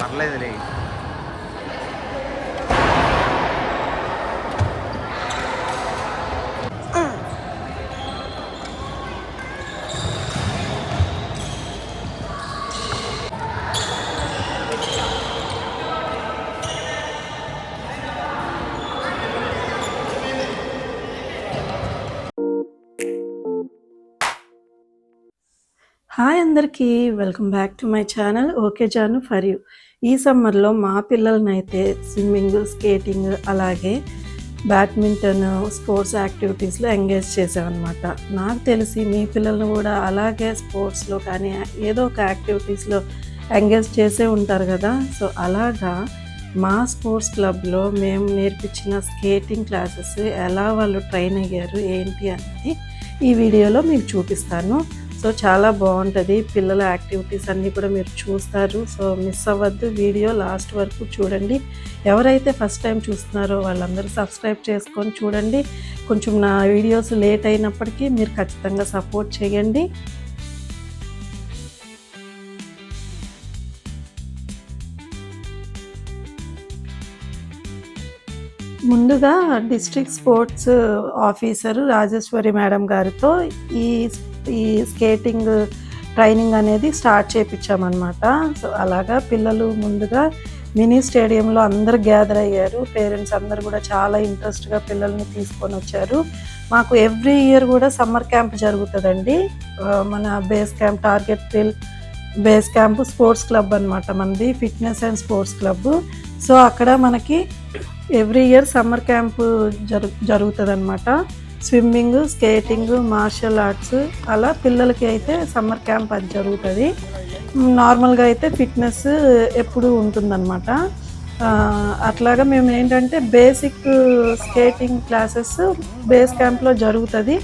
పర్లేదులే. హాయ్ అందరికీ welcome back to my channel okay Janu for you. ఈ సమ్మర్లో మా పిల్లలనైతే స్విమ్మింగ్ స్కేటింగ్ అలాగే బ్యాడ్మింటన్ స్పోర్ట్స్ యాక్టివిటీస్లో ఎంగేజ్ చేసామన్నమాట నాకు తెలిసి మీ పిల్లల్ని కూడా అలాగే స్పోర్ట్స్లో కానీ ఏదో ఒక యాక్టివిటీస్లో ఎంగేజ్ చేసే ఉంటారు కదా. సో అలాగా మా స్పోర్ట్స్ క్లబ్లో మేము నేర్పించిన స్కేటింగ్ క్లాసెస్ ఎలా వాళ్ళు ట్రైన్ అయ్యారు ఏంటి అనేది ఈ వీడియోలో మీకు చూపిస్తాను. సో చాలా బాగుంటుంది. పిల్లల యాక్టివిటీస్ అన్నీ కూడా మీరు చూస్తారు. సో మిస్ అవ్వద్దు. వీడియో లాస్ట్ వరకు చూడండి. ఎవరైతే ఫస్ట్ టైం చూస్తున్నారో వాళ్ళందరూ సబ్స్క్రైబ్ చేసుకొని చూడండి. కొంచెం నా వీడియోస్ లేట్ అయినప్పటికీ మీరు ఖచ్చితంగా సపోర్ట్ చేయండి. ముందుగా district sports officer Rajeshwari madam గారితో ఈ ఈ స్కేటింగ్ ట్రైనింగ్ అనేది స్టార్ట్ చేయించామన్నమాట సో అలాగా పిల్లలు ముందుగా మినీ స్టేడియంలో అందరు గ్యాదర్ అయ్యారు. పేరెంట్స్ అందరు కూడా చాలా ఇంట్రెస్ట్గా పిల్లల్ని తీసుకొని వచ్చారు. మాకు ఎవ్రీ ఇయర్ కూడా సమ్మర్ క్యాంప్ జరుగుతుందండి. మన బేస్ క్యాంప్ టార్గెట్ పిల్ బేస్ క్యాంప్ స్పోర్ట్స్ క్లబ్ అనమాట మనది fitness and sports club so అక్కడ మనకి ఎవ్రీ ఇయర్ సమ్మర్ క్యాంప్ జరు జరుగుతుంది అనమాట స్విమ్మింగ్ స్కేటింగ్ మార్షల్ ఆర్ట్స్ అలా పిల్లలకి అయితే సమ్మర్ క్యాంప్ అది జరుగుతుంది. నార్మల్గా అయితే ఫిట్నెస్ ఎప్పుడు ఉంటుందన్నమాట. అట్లాగా మేము ఏంటంటే బేసిక్ స్కేటింగ్ క్లాసెస్ బేస్ క్యాంప్లో జరుగుతుంది.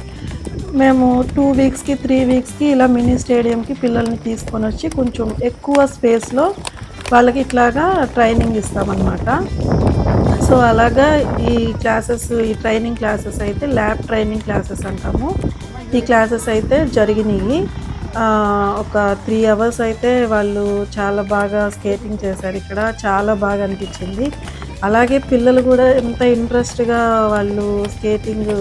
మేము టూ వీక్స్కి త్రీ వీక్స్కి ఇలా మినీ స్టేడియంకి పిల్లల్ని తీసుకొని వచ్చి కొంచెం ఎక్కువ స్పేస్లో వాళ్ళకి ఇట్లాగా ట్రైనింగ్ ఇస్తామన్నమాట. సో అలాగా ఈ క్లాసెస్ ఈ ట్రైనింగ్ క్లాసెస్ అయితే ల్యాబ్ ట్రైనింగ్ క్లాసెస్ అంటాము. ఈ క్లాసెస్ అయితే జరిగినాయి. ఒక త్రీ అవర్స్ అయితే వాళ్ళు చాలా బాగా స్కేటింగ్ చేశారు ఇక్కడ. చాలా బాగా అనిపించింది. అలాగే పిల్లలు కూడా ఎంత ఇంట్రెస్ట్గా వాళ్ళు స్కేటింగ్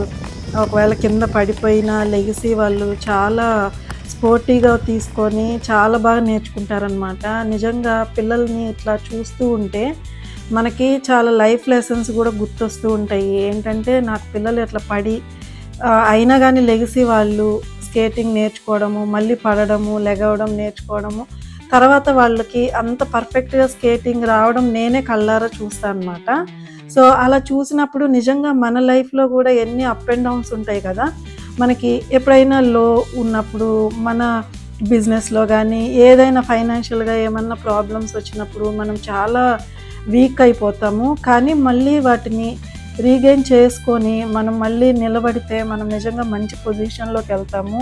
ఒకవేళ కింద పడిపోయినా లెగిసి వాళ్ళు చాలా స్పోర్టీగా తీసుకొని చాలా బాగా నేర్చుకుంటారనమాట నిజంగా పిల్లల్ని ఇట్లా చూస్తూ ఉంటే మనకి చాలా లైఫ్ లెసన్స్ కూడా గుర్తొస్తూ ఉంటాయి. ఏంటంటే నాకు పిల్లలు ఇట్లా పడి అయినా కానీ లెగిసి వాళ్ళు స్కేటింగ్ నేర్చుకోవడము మళ్ళీ పడడము లెగవడం నేర్చుకోవడము తర్వాత వాళ్ళకి అంత పర్ఫెక్ట్గా స్కేటింగ్ రావడం నేనే కళ్ళారా చూస్తాను అనమాట సో అలా చూసినప్పుడు నిజంగా మన లైఫ్లో కూడా ఎన్ని అప్ అండ్ డౌన్స్ ఉంటాయి కదా మనకి ఎప్పుడైనా లో ఉన్నప్పుడు మన బిజినెస్లో కానీ ఏదైనా ఫైనాన్షియల్గా ఏమన్నా ప్రాబ్లమ్స్ వచ్చినప్పుడు మనం చాలా వీక్ అయిపోతాము. కానీ మళ్ళీ వాటిని రీగైన్ చేసుకొని మనం మళ్ళీ నిలబడితే మనం నిజంగా మంచి పొజిషన్లోకి వెళ్తాము.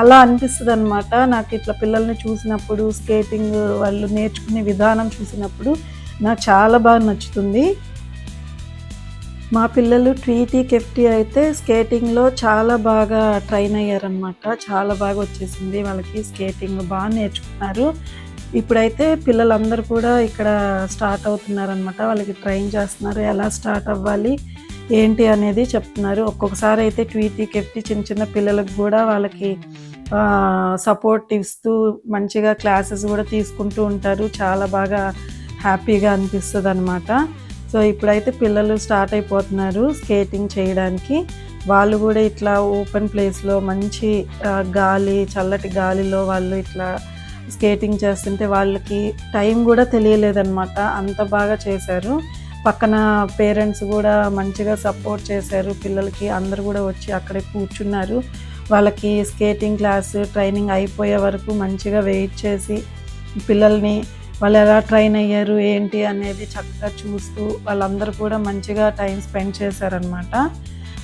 అలా అనిపిస్తుంది అనమాట నాకు ఇట్లా పిల్లల్ని చూసినప్పుడు స్కేటింగ్ వాళ్ళు నేర్చుకునే విధానం చూసినప్పుడు నాకు చాలా బాగా నచ్చుతుంది. మా పిల్లలు ట్రీటీ కెఫ్టీ అయితే స్కేటింగ్లో చాలా బాగా ట్రైన్ అయ్యారనమాట చాలా బాగా వచ్చేసింది. వాళ్ళకి స్కేటింగ్ బాగా నేర్చుకున్నారు. ఇప్పుడైతే పిల్లలందరూ కూడా ఇక్కడ స్టార్ట్ అవుతున్నారనమాట వాళ్ళకి ట్రైన్ చేస్తున్నారు. ఎలా స్టార్ట్ అవ్వాలి? ఏంటి అనేది చెప్తున్నారు. ఒక్కొక్కసారి అయితే ట్వీటీ కెఫ్టీ చిన్న చిన్న పిల్లలకు కూడా వాళ్ళకి సపోర్ట్ ఇస్తూ మంచిగా క్లాసెస్ కూడా తీసుకుంటూ ఉంటారు. చాలా బాగా హ్యాపీగా అనిపిస్తుంది అనమాట సో ఇప్పుడైతే పిల్లలు స్టార్ట్ అయిపోతున్నారు స్కేటింగ్ చేయడానికి. వాళ్ళు కూడా ఇట్లా ఓపెన్ ప్లేస్లో మంచి గాలి చల్లటి గాలిలో వాళ్ళు ఇట్లా స్కేటింగ్ చేస్తుంటే వాళ్ళకి టైం కూడా తెలియలేదన్నమాట. అంత బాగా చేశారు. పక్కన పేరెంట్స్ కూడా మంచిగా సపోర్ట్ చేశారు. పిల్లలకి అందరు కూడా వచ్చి అక్కడే కూర్చున్నారు. వాళ్ళకి స్కేటింగ్ క్లాస్ ట్రైనింగ్ అయిపోయే వరకు మంచిగా వెయిట్ చేసి పిల్లల్ని వాళ్ళు ఎలా ట్రైన్ అయ్యారు ఏంటి అనేది చక్కగా చూస్తూ వాళ్ళందరూ కూడా మంచిగా టైం స్పెండ్ చేశారనమాట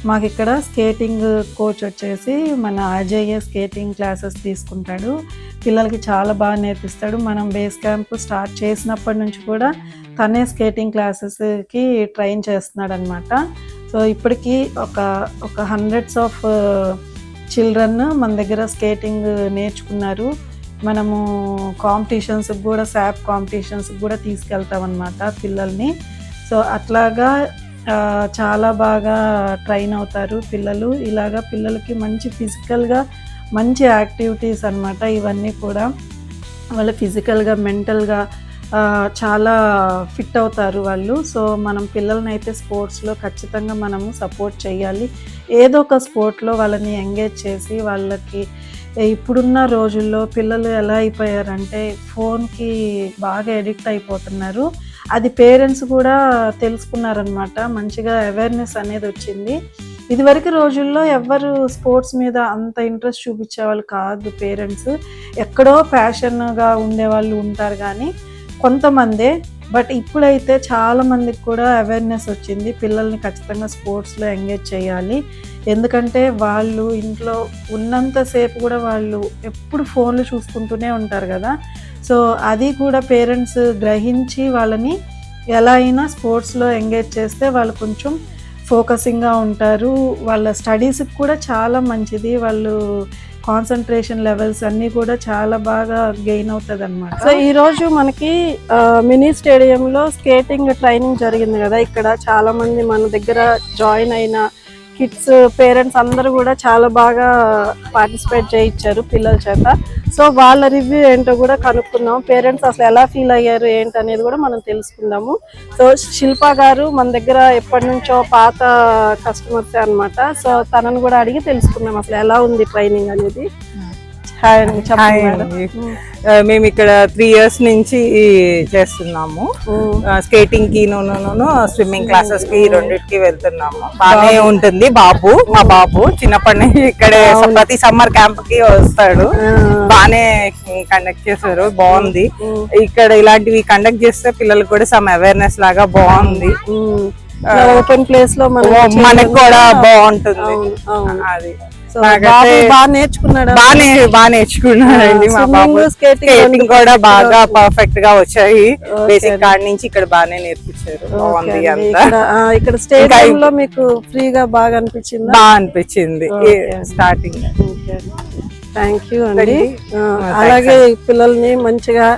మాకు ఇక్కడ స్కేటింగ్ కోచ్ వచ్చేసి మన అజయ్య స్కేటింగ్ క్లాసెస్ తీసుకుంటాడు. పిల్లలకి చాలా బాగా నేర్పిస్తాడు. మనం బేస్ క్యాంప్ స్టార్ట్ చేసినప్పటి నుంచి కూడా తనే స్కేటింగ్ క్లాసెస్కి ట్రైన్ చేస్తున్నాడు అనమాట సో ఇప్పటికీ ఒక ఒక హండ్రెడ్స్ ఆఫ్ చిల్డ్రన్ మన దగ్గర స్కేటింగ్ నేర్చుకున్నారు. మనము కాంపిటీషన్స్కి కూడా శాప్ కాంపిటీషన్స్కి కూడా తీసుకెళ్తాం అనమాట పిల్లల్ని. సో అట్లాగా చాలా బాగా ట్రైన్ అవుతారు పిల్లలు. ఇలాగా పిల్లలకి మంచి ఫిజికల్గా మంచి యాక్టివిటీస్ అన్నమాట ఇవన్నీ కూడా. వాళ్ళ ఫిజికల్గా మెంటల్గా చాలా ఫిట్ అవుతారు వాళ్ళు. సో మనం పిల్లల్ని అయితే స్పోర్ట్స్లో ఖచ్చితంగా మనము సపోర్ట్ చేయాలి. ఏదో ఒక స్పోర్ట్లో వాళ్ళని ఎంగేజ్ చేసి వాళ్ళకి ఇప్పుడున్న రోజుల్లో పిల్లలు ఎలా అయిపోయారంటే ఫోన్కి బాగా ఎడిక్ట్ అయిపోతున్నారు. అది పేరెంట్స్ కూడా తెలుసుకున్నారనమాట మంచిగా అవేర్నెస్ అనేది వచ్చింది. ఇదివరకు రోజుల్లో ఎవ్వరు స్పోర్ట్స్ మీద అంత ఇంట్రెస్ట్ చూపించేవాళ్ళు కాదు పేరెంట్స్. ఎక్కడో ప్యాషన్గా ఉండేవాళ్ళు ఉంటారు కానీ కొంతమందే బట్ ఇప్పుడైతే చాలా మందికి కూడా అవేర్నెస్ వచ్చింది. పిల్లల్ని ఖచ్చితంగా స్పోర్ట్స్లో ఎంగేజ్ చేయాలి. ఎందుకంటే వాళ్ళు ఇంట్లో ఉన్నంతసేపు కూడా వాళ్ళు ఎప్పుడు ఫోన్లు చూసుకుంటూనే ఉంటారు కదా. సో అది కూడా పేరెంట్స్ గ్రహించి వాళ్ళని ఎలా అయినా స్పోర్ట్స్లో ఎంగేజ్ చేస్తే వాళ్ళు కొంచెం ఫోకసింగ్గా ఉంటారు. వాళ్ళ స్టడీస్కి కూడా చాలా మంచిది. వాళ్ళు కాన్సన్ట్రేషన్ లెవెల్స్ అన్నీ కూడా చాలా బాగా గెయిన్ అవుతుంది అనమాట సో ఈ రోజు మనకి మినీ స్టేడియంలో స్కేటింగ్ ట్రైనింగ్ జరిగింది కదా. ఇక్కడ చాలా మంది మన దగ్గర జాయిన్ అయిన కిడ్స్ పేరెంట్స్ అందరూ కూడా చాలా బాగా పార్టిసిపేట్ చేయించారు పిల్లల చేత. సో వాళ్ళ రివ్యూ ఏంటో కూడా కనుక్కుందాం. పేరెంట్స్ అసలు ఎలా ఫీల్ అయ్యారు ఏంటి అనేది కూడా మనం తెలుసుకుందాము. సో శిల్ప గారు మన దగ్గర ఎప్పటి నుంచో పాత కస్టమర్స్ అన్నమాట. సో తనను కూడా అడిగి తెలుసుకుందాం అసలు ఎలా ఉంది ట్రైనింగ్ అనేది. హాయ్ అండి మేము. ఇక్కడ త్రీ ఇయర్స్ నుంచి చేస్తున్నాము. స్కేటింగ్కి స్విమ్మింగ్ క్లాసెస్కి రెండింటికి వెళ్తున్నాము. బాగానే ఉంటుంది బాబు మా బాబు. చిన్నప్పటి నుంచి ఇక్కడే ప్రతి సమ్మర్ క్యాంప్కి వస్తాడు. బాగానే కండక్ట్ చేశారు. బాగుంది. ఇక్కడ ఇలాంటివి కండక్ట్ చేస్తే పిల్లలకు కూడా సమ్ అవేర్నెస్ లాగా బాగుంది. ఓపెన్ ప్లేస్లో మనం మనకు కూడా బాగుంటుంది. అది. బాగా నేర్చుకున్నాడు బానే బాగా నేర్చుకున్నాడండి మా బాబు. స్కేటింగ్ కూడా బాగా. పర్ఫెక్ట్గా వచ్చాయి. బేసిక్ కాడి నుంచి ఇక్కడ బాగానే నేర్పించారు. బాగుంది. అంతా. ఇక్కడ స్టేడియం లో మీకు ఫ్రీగా బాగా అనిపించిందా? బాగా అనిపించింది. స్టార్టింగ్ థ్యాంక్ యూ అండి. అలాగే పిల్లల్ని మంచిగా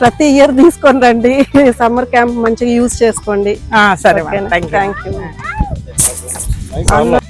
ప్రతి ఇయర్ తీసుకొని రండి. సమ్మర్ క్యాంప్ మంచిగా యూజ్ చేసుకోండి. సరే థ్యాంక్ యూ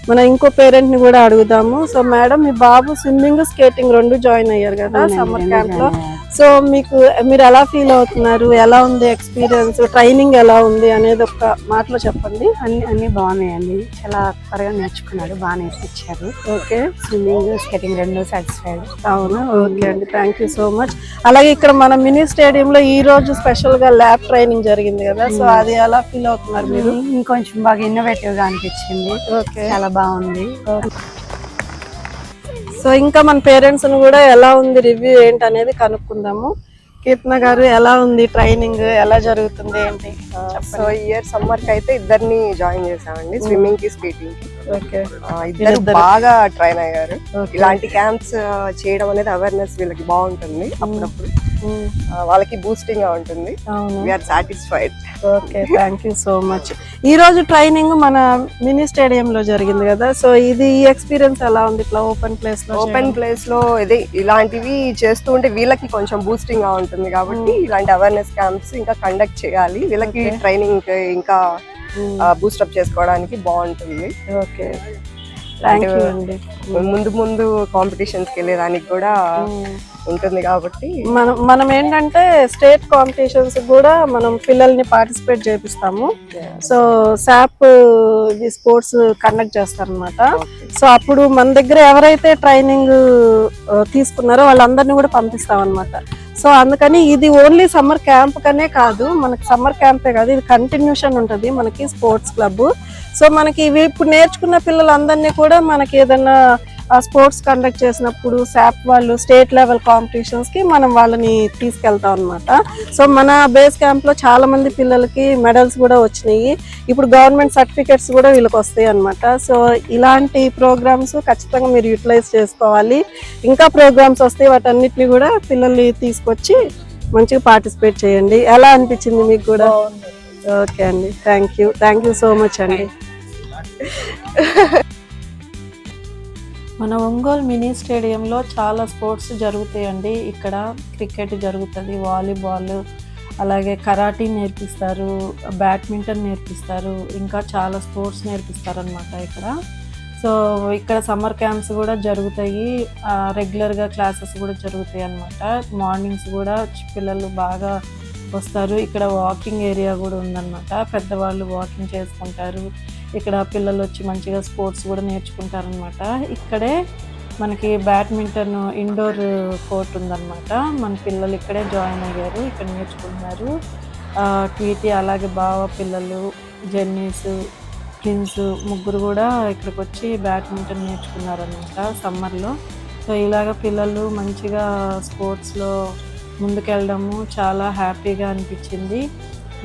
మనం ఇంకో పేరెంట్ని కూడా అడుగుదాము. సో మేడం మీ బాబు స్విమ్మింగ్ స్కేటింగ్ రెండు జాయిన్ అయ్యారు కదా సమ్మర్ క్యాంప్లో సో మీకు మీరు ఎలా ఫీల్ అవుతున్నారు? ఎలా ఉంది ఎక్స్పీరియన్స్ ట్రైనింగ్ ఎలా ఉంది అనేది ఒక మాటలో చెప్పండి. అన్ని అన్ని బాగున్నాయండి. చాలా త్వరగా నేర్చుకున్నాడు బాగా నేర్పించారు. ఓకే. స్విమ్మింగ్ స్కేటింగ్ రెండు సాటిస్ఫైడ్ అవునా? ఓకే అండి. థ్యాంక్ యూ సో మచ్ అలాగే ఇక్కడ మన మినీ స్టేడియం లో ఈ రోజు స్పెషల్గా ల్యాబ్ ట్రైనింగ్ జరిగింది కదా. సో అది ఎలా ఫీల్ అవుతున్నారు మీరు? ఇంకొంచెం బాగా ఇన్నోవేటివ్గా అనిపించింది. ఓకే. చాలా బాగుంది. సో ఇంకా మన పేరెంట్స్ను కూడా ఎలా ఉంది రివ్యూ ఏంటి అనేది కనుక్కుందాము. కీర్తన గారు ఎలా ఉంది ట్రైనింగ్ ఎలా జరుగుతుంది ఏంటి? సో ఇయర్ సమ్మర్కి అయితే ఇద్దరిని జాయిన్ చేసామండి స్విమ్మింగ్కి స్కేటింగ్కి. ఇద్దరు బాగా ట్రైన్ అయ్యారు. ఇలాంటి క్యాంప్స్ చేయడం అనేది అవేర్నెస్ వీళ్ళకి బాగుంటుంది అప్పుడప్పుడు. ఉమ్, ఆ, వాళ్ళకి బూస్టింగ్గా ఉంటుంది. We are satisfied okay thank you so much ఈ రోజు ట్రైనింగ్ మన మినీ స్టేడియం లో జరిగింది కదా సో ఇది ఈ ఎక్స్పీరియన్స్ ఎలా ఉంది? ఇట్లా ఓపెన్ ప్లేస్లో ఓపెన్ ప్లేస్లో ఇది ఇలాంటివి చేస్తూ ఉంటే వీళ్ళకి కొంచెం బూస్టింగ్గా ఉంటుంది కాబట్టి ఇలాంటి అవేర్నెస్ క్యాంప్స్ ఇంకా కండక్ట్ చేయాలి. వీళ్ళకి. ట్రైనింగ్ ఇంకా బూస్టప్ చేసుకోవడానికి బాగుంటుంది. ఓకే. ముందు ముందు కాంపిటీషన్స్కి వెళ్ళేదానికి కూడా ఉమ్. ఉంటుంది కాబట్టి మనం మనం ఏంటంటే స్టేట్ కాంపిటీషన్స్ కూడా మనం పిల్లల్ని పార్టిసిపేట్ చేపిస్తాము. సో శాప్ ఇది స్పోర్ట్స్ కండక్ట్ చేస్తారనమాట సో అప్పుడు మన దగ్గర ఎవరైతే ట్రైనింగ్ తీసుకున్నారో వాళ్ళందరినీ కూడా పంపిస్తాం అనమాట సో అందుకని ఇది ఓన్లీ సమ్మర్ క్యాంప్ కనే కాదు మనకి సమ్మర్ క్యాంపే కాదు ఇది కంటిన్యూషన్ ఉంటుంది మనకి స్పోర్ట్స్ క్లబ్ సో మనకి ఇవి ఇప్పుడు నేర్చుకున్న పిల్లలందరినీ కూడా మనకి ఏదన్నా స్పోర్ట్స్ కండక్ట్ చేసినప్పుడు శాప్ వాళ్ళు స్టేట్ లెవెల్ కాంపిటీషన్స్కి మనం వాళ్ళని తీసుకెళ్తాం అనమాట సో మన బేస్ క్యాంప్లో చాలా మంది పిల్లలకి మెడల్స్ కూడా వచ్చినాయి. ఇప్పుడు గవర్నమెంట్ సర్టిఫికెట్స్ కూడా వీళ్ళకి వస్తాయి అనమాట సో ఇలాంటి ప్రోగ్రామ్స్ ఖచ్చితంగా మీరు యూటిలైజ్ చేసుకోవాలి. ఇంకా ప్రోగ్రామ్స్ వస్తాయి వాటన్నిటిని కూడా పిల్లల్ని తీసుకొచ్చి మంచిగా పార్టిసిపేట్ చేయండి. ఎలా అనిపించింది మీకు కూడా? ఓకే అండి. Thank you thank you so much అండి. మన ఒంగోలు మినీ స్టేడియంలో చాలా స్పోర్ట్స్ జరుగుతాయండి. ఇక్కడ క్రికెట్ జరుగుతుంది వాలీబాల్ అలాగే కరాటీ నేర్పిస్తారు బ్యాడ్మింటన్ నేర్పిస్తారు ఇంకా చాలా స్పోర్ట్స్ నేర్పిస్తారు అనమాట ఇక్కడ. సో ఇక్కడ సమ్మర్ క్యాంప్స్ కూడా జరుగుతాయి రెగ్యులర్గా క్లాసెస్ కూడా జరుగుతాయి అనమాట మార్నింగ్స్ కూడా పిల్లలు బాగా వస్తారు. ఇక్కడ వాకింగ్ ఏరియా కూడా ఉందన్నమాట. పెద్దవాళ్ళు వాకింగ్ చేసుకుంటారు. ఇక్కడ పిల్లలు వచ్చి మంచిగా స్పోర్ట్స్ కూడా నేర్చుకుంటారనమాట ఇక్కడే మనకి బ్యాడ్మింటన్ ఇండోర్ కోర్ట్ ఉందన్నమాట. మన పిల్లలు ఇక్కడే జాయిన్ అయ్యారు ఇక్కడ నేర్చుకుంటున్నారు. ఆ, ట్వీటీ అలాగే బావ పిల్లలు జెన్నీస్ ట్విన్స్ ముగ్గురు కూడా ఇక్కడికి వచ్చి బ్యాడ్మింటన్ నేర్చుకున్నారనమాట సమ్మర్లో. సో ఇలాగ పిల్లలు మంచిగా స్పోర్ట్స్లో ముందుకెళ్ళడము చాలా హ్యాపీగా అనిపించింది.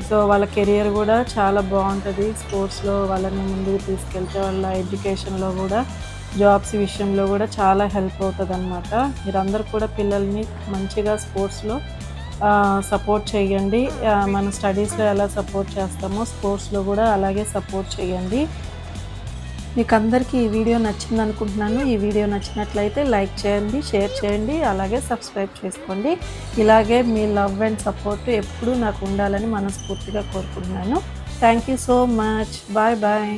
సో వాళ్ళ కెరియర్ కూడా చాలా బాగుంటుంది. స్పోర్ట్స్లో వాళ్ళని ముందుకు తీసుకెళ్తే వాళ్ళ ఎడ్యుకేషన్లో కూడా జాబ్స్ విషయంలో కూడా చాలా హెల్ప్ అవుతుంది అనమాట మీరందరూ కూడా పిల్లల్ని మంచిగా స్పోర్ట్స్లో సపోర్ట్ చేయండి మన స్టడీస్లో ఎలా సపోర్ట్ చేస్తామో స్పోర్ట్స్లో కూడా అలాగే సపోర్ట్ చేయండి మీకు అందరికీ ఈ వీడియో నచ్చింది అనుకుంటున్నాను ఈ వీడియో నచ్చినట్లయితే లైక్ చేయండి షేర్ చేయండి అలాగే సబ్స్క్రైబ్ చేసుకోండి. ఇలాగే మీ లవ్ అండ్ సపోర్ట్ ఎప్పుడూ నాకు ఉండాలని మనస్ఫూర్తిగా కోరుకుంటున్నాను. Thank you so much. Bye bye.